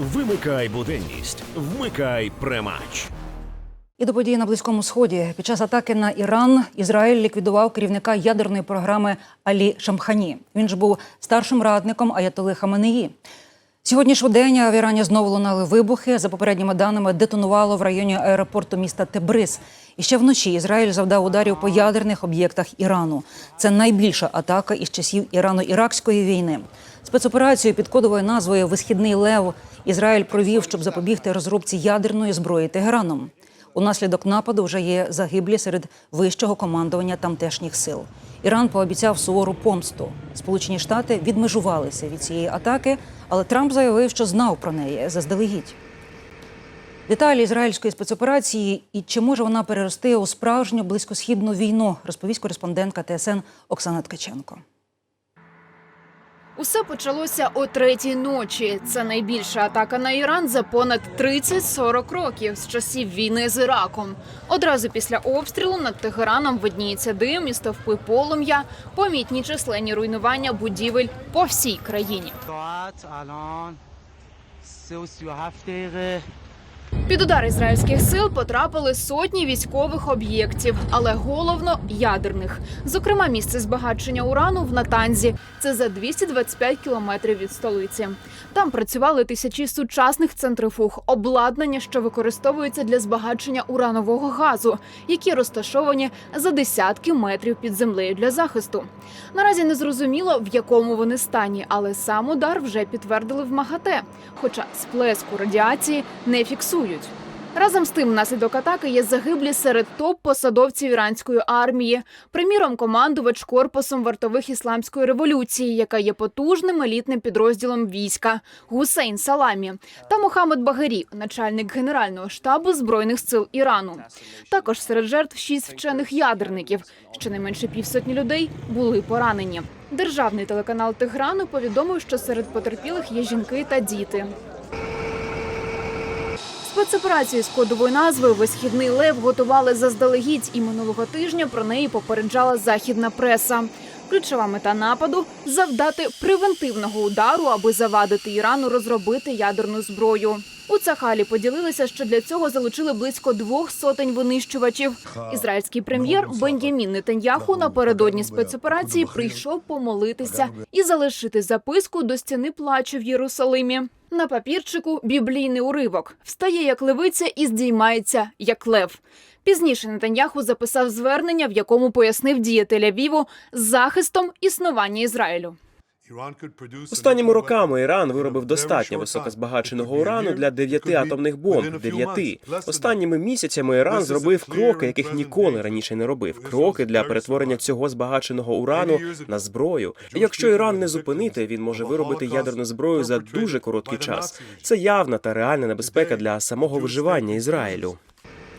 Вимикай буденність, вмикай премач. І до події на близькому сході під час атаки на Іран Ізраїль ліквідував керівника ядерної програми Алі Шамхані. Він ж був старшим радником Аятоли Хаменеї. Сьогодні ж день в Ірані знову лунали вибухи. За попередніми даними детонувало в районі аеропорту міста Тебриз. І ще вночі Ізраїль завдав ударів по ядерних об'єктах Ірану. Це найбільша атака із часів Ірано-Іракської війни. Спецоперацію під кодовою назвою Висхідний Лев Ізраїль провів, щоб запобігти розробці ядерної зброї Тегераном. Унаслідок нападу вже є загиблі серед вищого командування тамтешніх сил. Іран пообіцяв сувору помсту. Сполучені Штати відмежувалися від цієї атаки, але Трамп заявив, що знав про неї заздалегідь. Деталі ізраїльської спецоперації і чи може вона перерости у справжню близькосхідну війну, розповість кореспондентка ТСН Оксана Ткаченко. Усе почалося о третій ночі. Це найбільша атака на Іран за понад 30-40 років з часів війни з Іраком. Одразу після обстрілу над Тегераном видніється дим і стовпи полум'я, помітні численні руйнування будівель по всій країні. Під удар ізраїльських сил потрапили сотні військових об'єктів, але головно ядерних. Зокрема, місце збагачення урану в Натанзі. Це за 225 кілометрів від столиці. Там працювали тисячі сучасних центрифуг, обладнання, що використовується для збагачення уранового газу, які розташовані за десятки метрів під землею для захисту. Наразі не зрозуміло, в якому вони стані, але сам удар вже підтвердили в МАГАТЕ. Хоча сплеску радіації не фіксує фіксують. Разом з тим, внаслідок атаки є загиблі серед топ-посадовців іранської армії. Приміром, командувач корпусом вартових ісламської революції, яка є потужним елітним підрозділом війська Гусейн Саламі, та Мохамед Багарі, начальник генерального штабу збройних сил Ірану. Також серед жертв шість вчених ядерників. Щонайменше півсотні людей були поранені. Державний телеканал Теграну повідомив, що серед потерпілих є жінки та діти. Спецоперацію з кодовою назвою Висхідний лев готували заздалегідь, і минулого тижня про неї попереджала західна преса. Ключова мета нападу завдати превентивного удару, аби завадити Ірану розробити ядерну зброю. У Цахалі поділилися, що для цього залучили близько двох сотень винищувачів. Ізраїльський прем'єр Бен'ямін Нетаньяху напередодні спецоперації прийшов помолитися і залишити записку до стіни плачу в Єрусалимі. На папірчику біблійний уривок встає як левиця і здіймається як лев. Пізніше Нетаньяху записав звернення, в якому пояснив дії Тель-Авіву з захистом існування Ізраїлю. Останніми роками Іран виробив достатньо високозбагаченого урану для дев'яти атомних бомб. Дев'яти останніми місяцями Іран зробив кроки, яких ніколи раніше не робив. Кроки для перетворення цього збагаченого урану на зброю. І якщо Іран не зупинити, він може виробити ядерну зброю за дуже короткий час. Це явна та реальна небезпека для самого виживання Ізраїлю.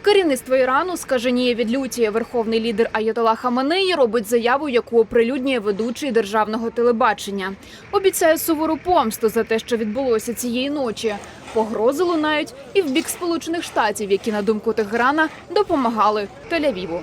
Керівництво Ірану скаженіє від люті. Верховний лідер Аятола Хаменеї робить заяву, яку оприлюднює ведучий державного телебачення. Обіцяє сувору помсту за те, що відбулося цієї ночі. Погрози лунають і в бік сполучених штатів, які на думку Теграна допомагали Тель-Авіву.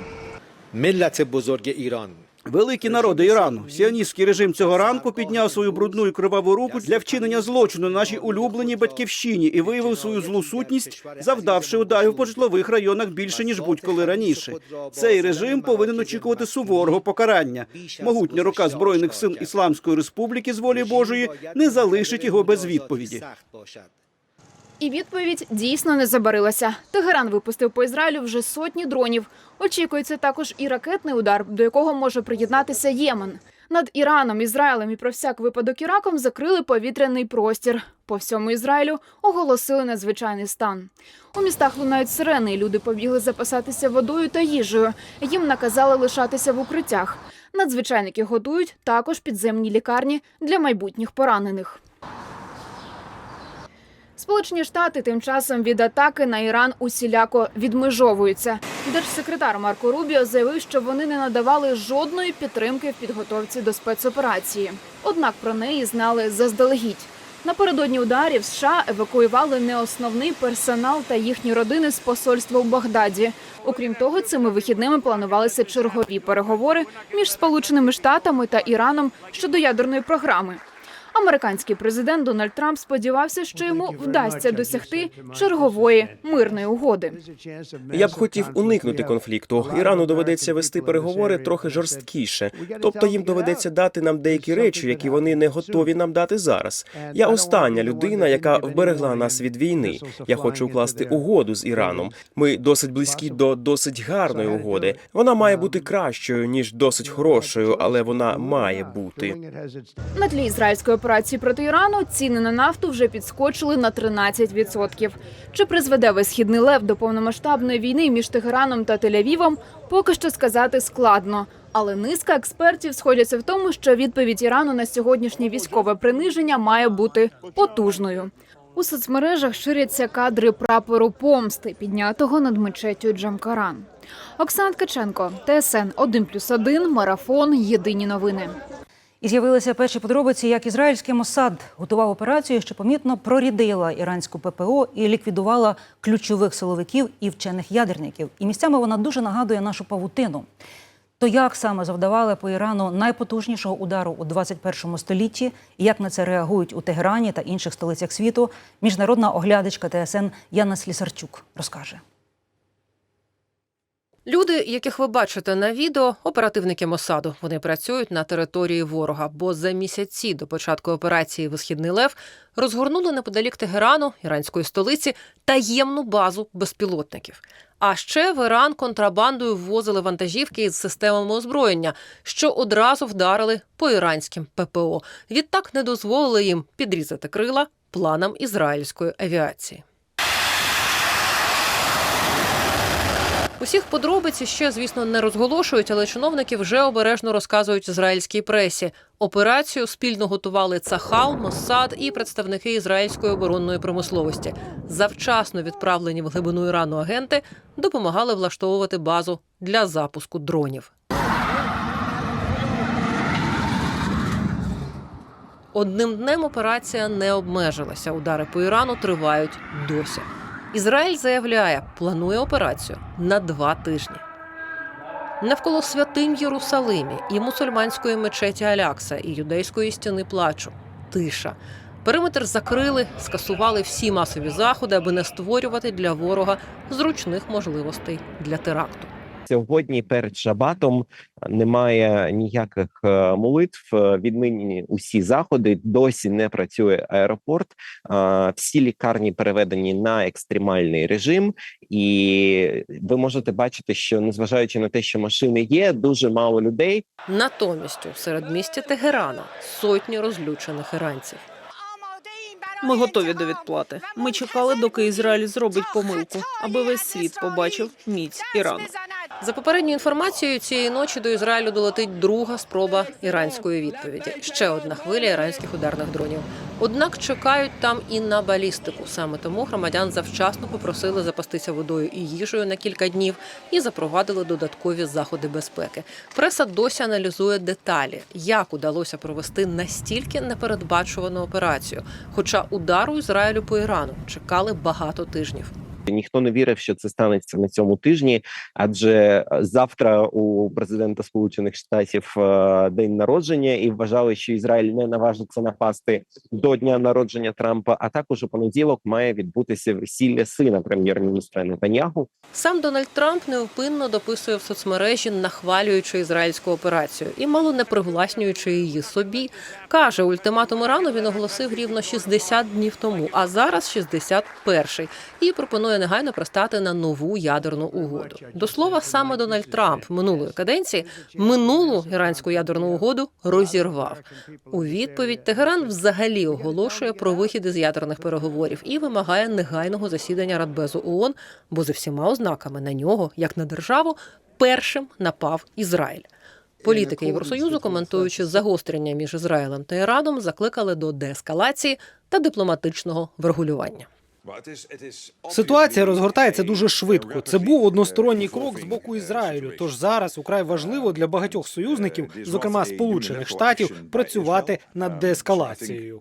Милляце бозорге Іран. Великі народи Ірану, сіоністський режим цього ранку підняв свою брудну і криваву руку для вчинення злочину на нашій улюбленій батьківщині і виявив свою злу сутність, завдавши ударів по житлових районах більше ніж будь-коли раніше. Цей режим повинен очікувати суворого покарання. Могутня рука збройних сил Ісламської республіки з волі Божої не залишить його без відповіді. І відповідь дійсно не забарилася. Тегеран випустив по Ізраїлю вже сотні дронів. Очікується також і ракетний удар, до якого може приєднатися Ємен. Над Іраном, Ізраїлем і про всяк випадок Іраком закрили повітряний простір. По всьому Ізраїлю оголосили надзвичайний стан. У містах лунають сирени. Люди побігли запасатися водою та їжею. Їм наказали лишатися в укриттях. Надзвичайники готують також підземні лікарні для майбутніх поранених. Сполучені Штати тим часом від атаки на Іран усіляко відмежовуються. Держсекретар Марко Рубіо заявив, що вони не надавали жодної підтримки в підготовці до спецоперації. Однак про неї знали заздалегідь. Напередодні ударів США евакуювали не основний персонал та їхні родини з посольства у Багдаді. Окрім того, цими вихідними планувалися чергові переговори між Сполученими Штатами та Іраном щодо ядерної програми. Американський президент Дональд Трамп сподівався, що йому вдасться досягти чергової мирної угоди. Я б хотів уникнути конфлікту. Ірану доведеться вести переговори трохи жорсткіше. Тобто їм доведеться дати нам деякі речі, які вони не готові нам дати зараз. Я остання людина, яка вберегла нас від війни. Я хочу укласти угоду з Іраном. Ми досить близькі до досить гарної угоди. Вона має бути кращою ніж досить хорошою, але вона має бути. На тлі ізраїльської операції проти Ірану ціни на нафту вже підскочили на 13%. Чи призведе весь східний лев до повномасштабної війни між Тегераном та Тель-Авівом, поки що сказати складно. Але низка експертів сходяться в тому, що відповідь Ірану на сьогоднішнє військове приниження має бути потужною. У соцмережах ширяться кадри прапору помсти, піднятого над мечеттю Джамкаран. Оксана Ткаченко, ТСН 1+,1, Марафон. Єдині новини. І з'явилися перші подробиці, як ізраїльський Мосад готував операцію, що помітно прорідила іранську ППО і ліквідувала ключових силовиків і вчених ядерників. І місцями вона дуже нагадує нашу павутину. То як саме завдавали по Ірану найпотужнішого удару у 21 столітті, і як на це реагують у Тегерані та інших столицях світу, міжнародна оглядачка ТСН Яна Слісарчук розкаже. Люди, яких ви бачите на відео, оперативники Мосаду. Вони працюють на території ворога, бо за місяці до початку операції Висхідний Лев розгорнули неподалік Тегерану, іранської столиці, таємну базу безпілотників. А ще в Іран контрабандою ввозили вантажівки із системами озброєння, що одразу вдарили по іранським ППО. Відтак не дозволили їм підрізати крила планам ізраїльської авіації. Усіх подробиць ще, звісно, не розголошують, але чиновники вже обережно розказують ізраїльській пресі. Операцію спільно готували Цахал, Моссад і представники ізраїльської оборонної промисловості. Завчасно відправлені в глибину Ірану агенти допомагали влаштовувати базу для запуску дронів. Одним днем операція не обмежилася. Удари по Ірану тривають досі. Ізраїль заявляє, планує операцію на два тижні. Навколо святинь Єрусалимі і мусульманської мечеті Алякса, і юдейської стіни плачу. Тиша. Периметр закрили, скасували всі масові заходи, аби не створювати для ворога зручних можливостей для теракту. Сьогодні перед шабатом немає ніяких е, молитв. е, Відмінені усі заходи. Досі не працює аеропорт. е, Всі лікарні переведені на екстремальний режим, і ви можете бачити, що незважаючи на те, що машини є, дуже мало людей. Натомість у середмісті Тегерана сотні розлючених іранців. Ми готові до відплати. Ми чекали, доки Ізраїль зробить помилку, аби весь світ побачив міць Ірану. За попередньою інформацією, цієї ночі до Ізраїлю долетить друга спроба іранської відповіді. Ще одна хвиля іранських ударних дронів. Однак чекають там і на балістику. Саме тому громадян завчасно попросили запастися водою і їжею на кілька днів і запровадили додаткові заходи безпеки. Преса досі аналізує деталі, як удалося провести настільки непередбачувану операцію. Хоча удару Ізраїлю по Ірану чекали багато тижнів. Ніхто не вірив, що це станеться на цьому тижні, адже е, завтра у президента Сполучених Штатів е, день народження, і вважали, що Ізраїль не наважиться напасти до дня народження Трампа. А також у понеділок має відбутися весілля сина прем'єр-міністра Нетаньягу. Сам Дональд Трамп невпинно дописує в соцмережі, нахвалюючи ізраїльську операцію і мало не привласнюючи її собі. каже, ультиматум Ірану він оголосив рівно 60 днів тому, а зараз 61-й. і пропонує негайно пристати на нову ядерну угоду. До слова, саме Дональд Трамп минулої каденції минулу іранську ядерну угоду розірвав. У відповідь Тегеран взагалі оголошує про вихід із ядерних переговорів і вимагає негайного засідання Радбезу ООН, бо за всіма ознаками на нього, як на державу, першим напав Ізраїль. Політики Євросоюзу, коментуючи загострення між Ізраїлем та Іраном, закликали до деескалації та дипломатичного врегулювання. Ситуація розгортається дуже швидко. Це був односторонній крок з боку Ізраїлю. Тож зараз украй важливо для багатьох союзників, зокрема Сполучених Штатів, працювати над деескалацією.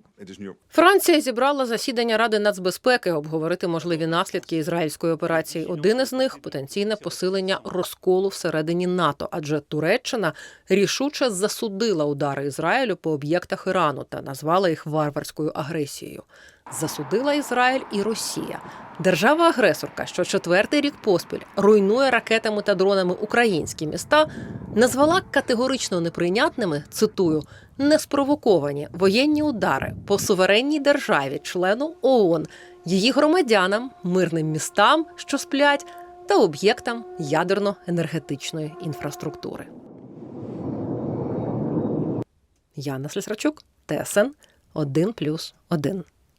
Франція зібрала засідання Ради нацбезпеки обговорити можливі наслідки ізраїльської операції. Один із них потенційне посилення розколу всередині НАТО, адже Туреччина рішуче засудила удари Ізраїлю по об'єктах Ірану та назвала їх варварською агресією. Засудила Ізраїль і Росія. Держава-агресорка, що четвертий рік поспіль руйнує ракетами та дронами українські міста, назвала категорично неприйнятними цитую неспровоковані воєнні удари по суверенній державі, члену ООН, її громадянам, мирним містам, що сплять, та об'єктам ядерно-енергетичної інфраструктури. Яна Слісарчук, ТСН 1+,1.